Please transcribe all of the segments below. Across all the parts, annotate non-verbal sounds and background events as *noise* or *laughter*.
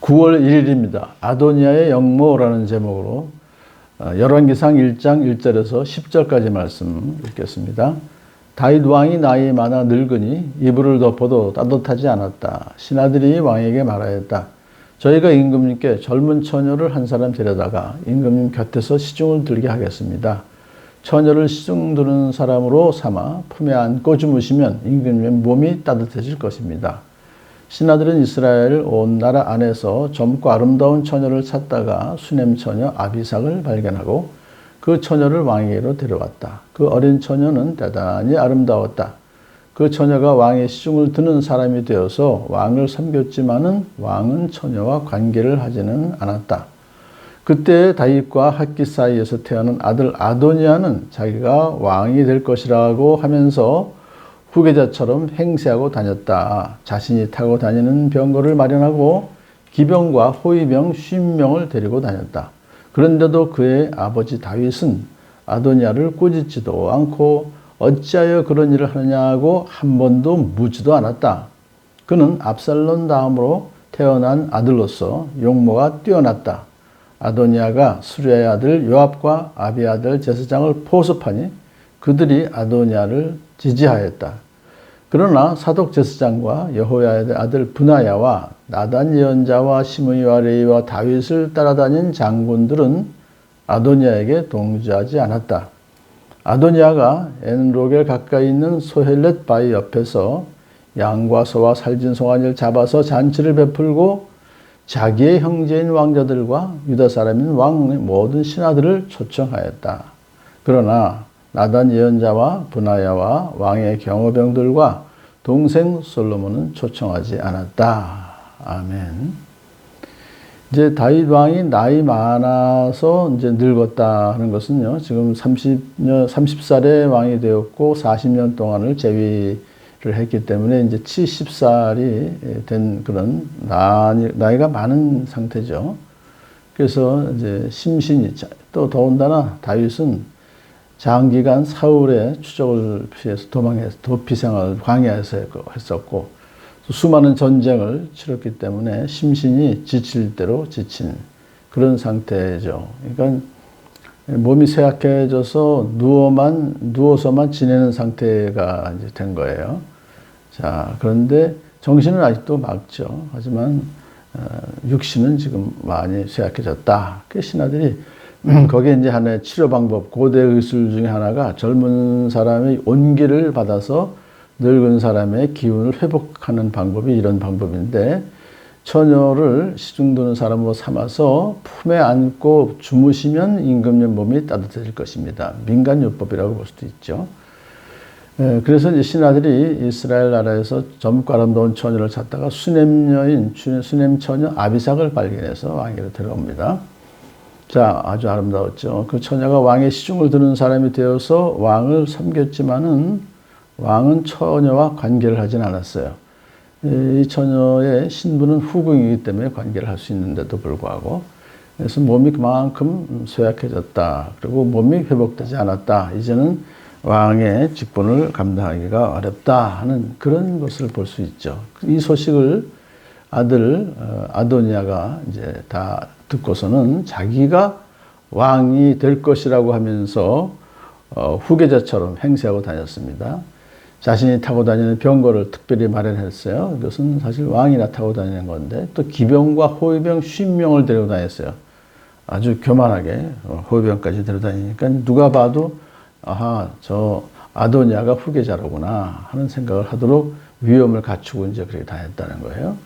9월 1일입니다. 아도니아의 영모라는 제목으로 어, 열왕기상 1장 1절에서 10절까지 말씀 읽겠습니다. 다윗 왕이 나이 많아 늙으니 이불을 덮어도 따뜻하지 않았다. 신하들이 왕에게 말하였다. 저희가 임금님께 젊은 처녀를 한 사람 데려다가 임금님 곁에서 시중을 들게 하겠습니다. 처녀를 시중 드는 사람으로 삼아 품에 안고 주무시면 임금님의 몸이 따뜻해질 것입니다. 신하들은 이스라엘 온 나라 안에서 젊고 아름다운 처녀를 찾다가 수냄 처녀 아비삭을 발견하고 그 처녀를 왕에게로 데려왔다. 그 어린 처녀는 대단히 아름다웠다. 그 처녀가 왕의 시중을 드는 사람이 되어서 왕을 섬겼지만은 왕은 처녀와 관계를 하지는 않았다. 그때 다윗과 학기 사이에서 태어난 아들 아도니아는 자기가 왕이 될 것이라고 하면서 후계자처럼 행세하고 다녔다. 자신이 타고 다니는 병거를 마련하고 기병과 호위병 50명을 데리고 다녔다. 그런데도 그의 아버지 다윗은 아도니아를 꾸짖지도 않고 어찌하여 그런 일을 하느냐고 한 번도 묻지도 않았다. 그는 압살론 다음으로 태어난 아들로서 용모가 뛰어났다. 아도니아가 수리아의 아들 요압과 아비 아들 제사장을 포섭하니 그들이 아도니아를 지지하였다. 그러나 사독 제사장과 여호야의 아들 분하야와 나단 예언자와 시므이와 레이와 다윗을 따라다닌 장군들은 아도니아에게 동조하지 않았다. 아도니아가 엔로겔 가까이 있는 소헬렛 바위 옆에서 양과 소와 살진 송아지를 잡아서 잔치를 베풀고 자기의 형제인 왕자들과 유다 사람인 왕의 모든 신하들을 초청하였다. 그러나 나단 예언자와 분하야와 왕의 경호병들과 동생 솔로몬은 초청하지 않았다. 아멘. 이제 다윗 왕이 나이 많아서 이제 늙었다 하는 것은요. 지금 30년 30살에 왕이 되었고 40년 동안을 재위를 했기 때문에 이제 70살이 된 그런 나이, 가 많은 상태죠. 그래서 이제 심신이 또 더군다나 다윗은 장기간 사울의 추적을 피해서 도망해서 도피 생활을 광야에서 했었고 수많은 전쟁을 치렀기 때문에 심신이 지칠 대로 지친 그런 상태죠. 그러니까 몸이 쇠약해져서 누워만 누워서만 지내는 상태가 이제 된 거예요. 자 그런데 정신은 아직도 맑죠. 하지만 어, 육신은 지금 많이 쇠약해졌다. 그 신하들이 거기에 이제 하나의 치료 방법, 고대 의술 중에 하나가 젊은 사람의 온기를 받아서 늙은 사람의 기운을 회복하는 방법이 이런 방법인데, 처녀를 시중드는 사람으로 삼아서 품에 안고 주무시면 임금님 몸이 따뜻해질 것입니다. 민간요법이라고 볼 수도 있죠. 그래서 이제 신하들이 이스라엘 나라에서 젊고 아름다운 처녀를 찾다가 수냄 여인, 수냄 처녀 아비삭을 발견해서 왕에게로 들어옵니다. 자, 아주 아름다웠죠. 그 처녀가 왕의 시중을 드는 사람이 되어서 왕을 섬겼지만은 왕은 처녀와 관계를 하진 않았어요. 이 처녀의 신부는 후궁이기 때문에 관계를 할 수 있는데도 불구하고 그래서 몸이 그만큼 쇠약해졌다. 그리고 몸이 회복되지 않았다. 이제는 왕의 직분을 감당하기가 어렵다 하는 그런 것을 볼 수 있죠. 이 소식을 아들 어, 아도니아가 이제 다 듣고서는 자기가 왕이 될 것이라고 하면서 어, 후계자처럼 행세하고 다녔습니다. 자신이 타고 다니는 병거를 특별히 마련했어요. 이것은 사실 왕이나 타고 다니는 건데 또 기병과 호위병 50명을 데리고 다녔어요. 아주 교만하게 어, 호위병까지 데려다니니까 누가 봐도 아하 저 아도니아가 후계자로구나 하는 생각을 하도록 위험을 갖추고 이제 그렇게 다녔다는 거예요.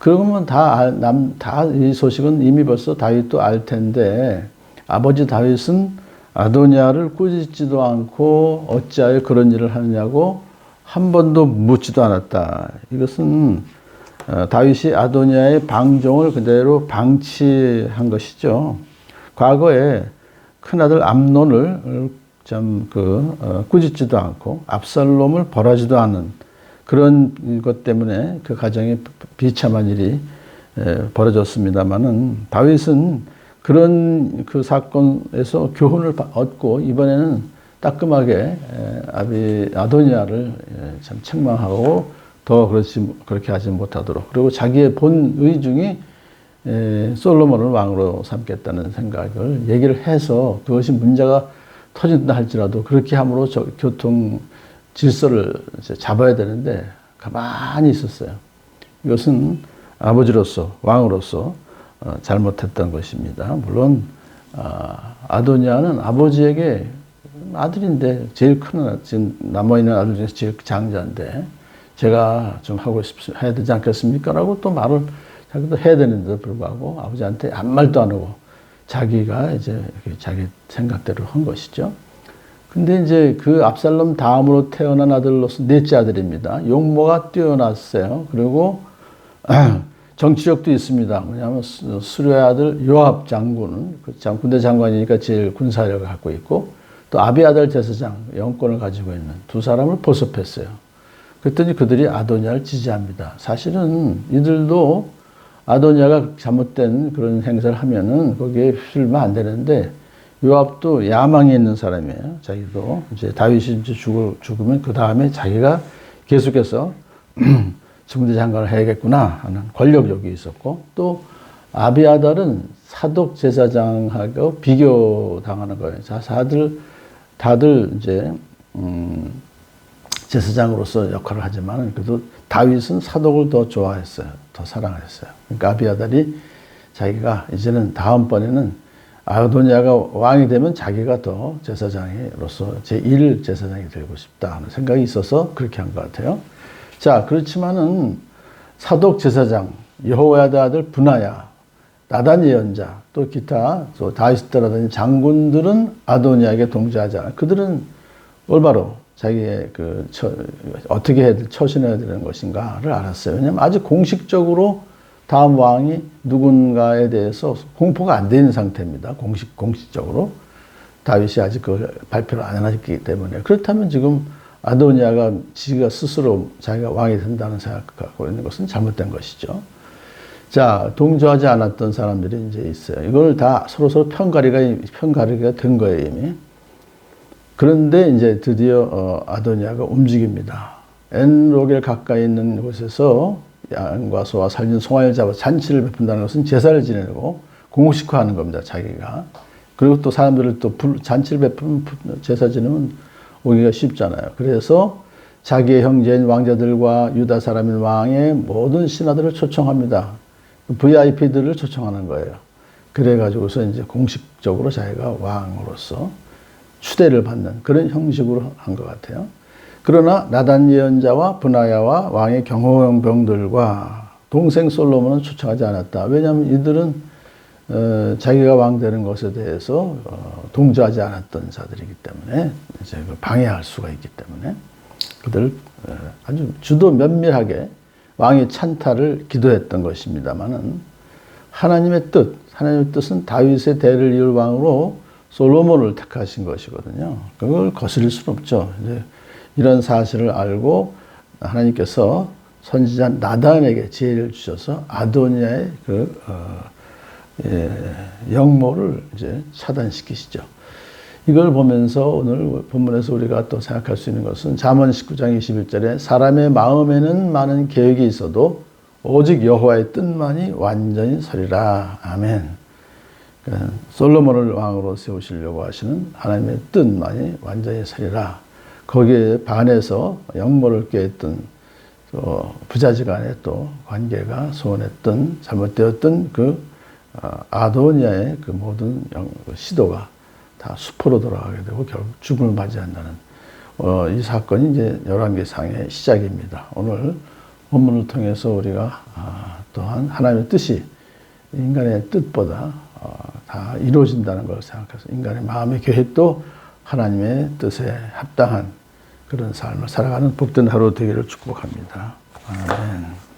그러면 다, 남, 다 이 소식은 이미 벌써 다윗도 알 텐데 아버지 다윗은 아도니아를 꾸짖지도 않고 어찌하여 그런 일을 하느냐고 한 번도 묻지도 않았다. 이것은 어, 다윗이 아도니아의 방종을 그대로 방치한 것이죠. 과거에 큰아들 암론을 좀그 어, 꾸짖지도 않고 압살롬을 벌하지도 않은 그런 것 때문에 그 가정에 비참한 일이 벌어졌습니다만은 다윗은 그런 그 사건에서 교훈을 얻고 이번에는 따끔하게 아비 아도니아를 참 책망하고 더 그렇지 그렇게 하지 못하도록. 그리고 자기의 본 의중이 에, 솔로몬을 왕으로 삼겠다는 생각을 얘기를 해서 그것이 문제가 터진다 할지라도 그렇게 함으로 저, 교통 질서를 잡아야 되는데 가만히 있었어요. 이것은 아버지로서 왕으로서 어, 잘못했던 것입니다. 물론 아, 아도니아는 아버지에게 아들인데 제일 큰 아- 지금 남아 있는 아들 중에서 제일 장자인데 제가 좀 하고 싶 해야 되지 않겠습니까?라고 또 말을 자기도 해야 되는데도 불구하고 아버지한테 아무 말도 안 하고 자기가 이제 자기 생각대로 한 것이죠. 근데 이제 그 압살롬 다음으로 태어난 아들로서 넷째 아들입니다. 용모가 뛰어났어요. 그리고 *clears throat* 정치력도 있습니다. 뭐냐면 수- 수료의 아들 요압 장군은 그 장- 군대 장관이니까 제일 군사력을 갖고 있고 또 아비 아들 제사장 영권을 가지고 있는 두 사람을 보섭했어요. 그랬더니 그들이 아도니아를 지지합니다. 사실은 이들도 아도니아가 잘못된 그런 행사를 하면은 거기에 휩쓸면 안 되는데 요압도 야망이 있는 사람이에요. 자기도 이제 다윗이 이제 죽을, 죽으면 그 다음에 자기가 계속해서 *clears throat* 중대 장관을 해야겠구나 하는 권력욕이 있었고 또 아비아달은 사독 제사장하고 비교당하는 거예요. 자, 다들 다들 이제 음, 제사장으로서 역할을 하지만 그래도 다윗은 사독을 더 좋아했어요. 더 사랑했어요. 그러니까 아비아달이 자기가 이제는 다음번에는 아도니아가 왕이 되면 자기가 더 제사장으로서 제1 제사장이 되고 싶다 하는 생각이 있어서 그렇게 한 것 같아요. 자, 그렇지만은 사독 제사장, 여호야의 아들 분하야, 나단 예언자, 또 기타 또 다윗 때라든지 장군들은 아도니아에게 동조하지 않아. 그들은 올바로 자기의 그 처, 어떻게 해야 처신해야 되는 것인가를 알았어요. 왜냐하면 아직 공식적으로 다음 왕이 누군가에 대해서 공포가 안 되는 상태입니다. 공식 공식적으로 다윗이 아직 그 발표를 안 해놨기 때문에 그렇다면 지금 아도니아가 지가 스스로 자기가 왕이 된다는 생각을 갖고 있는 것은 잘못된 것이죠. 자, 동조하지 않았던 사람들이 이제 있어요. 이걸 다 서로서로 편가리가, 편가리가 된 거예요, 이미. 그런데 이제 드디어 어, 아도니아가 움직입니다. 엔로겔 가까이 있는 곳에서 양과 소와 살린 송아지를 잡아 잔치를 베푼다는 것은 제사를 지내고 공식화하는 겁니다, 자기가. 그리고 또 사람들을 또 불- 잔치를 베푼 제사 지내면 오기가 쉽잖아요. 그래서 자기의 형제인 왕자들과 유다 사람인 왕의 모든 신하들을 초청합니다. VIP들을 초청하는 거예요. 그래가지고서 이제 공식적으로 자기가 왕으로서 추대를 받는 그런 형식으로 한 것 같아요. 그러나 나단 예언자와 분하야와 왕의 경호병들과 동생 솔로몬은 초청하지 않았다. 왜냐하면 이들은 어, 자기가 왕 되는 것에 대해서 어, 동조하지 않았던 자들이기 때문에 이제 방해할 수가 있기 때문에 그들 어, 아주 주도 면밀하게 왕의 찬탈을 기도했던 것입니다만은 하나님의 뜻, 하나님의 뜻은 다윗의 대를 이을 왕으로 솔로몬을 택하신 것이거든요. 그걸 거스릴 수는 없죠. 이제 이런 사실을 알고 하나님께서 선지자 나단에게 지혜를 주셔서 아도니아의 그 어, 예, 영모를 이제 차단시키시죠. 이걸 보면서 오늘 본문에서 우리가 또 생각할 수 있는 것은 잠언 19장 21절에 사람의 마음에는 많은 계획이 있어도 오직 여호와의 뜻만이 완전히 서리라. 아멘. 그러니까 솔로몬을 왕으로 세우시려고 하시는 하나님의 뜻만이 완전히 서리라. 거기에 반해서 영모를 꾀했던 또 부자지간의 또 관계가 소원했던 잘못되었던 그 아, 아도니아의 그 모든 영- 그 시도가 다 수포로 돌아가게 되고 결국 죽음을 맞이한다는 어, 이 사건이 이제 열왕기상의 시작입니다. 오늘 본문을 통해서 우리가 아, 또한 하나님의 뜻이 인간의 뜻보다 어, 다 이루어진다는 걸 생각해서 인간의 마음의 계획도 하나님의 뜻에 합당한 그런 삶을 살아가는 복된 하루 되기를 축복합니다. 아멘.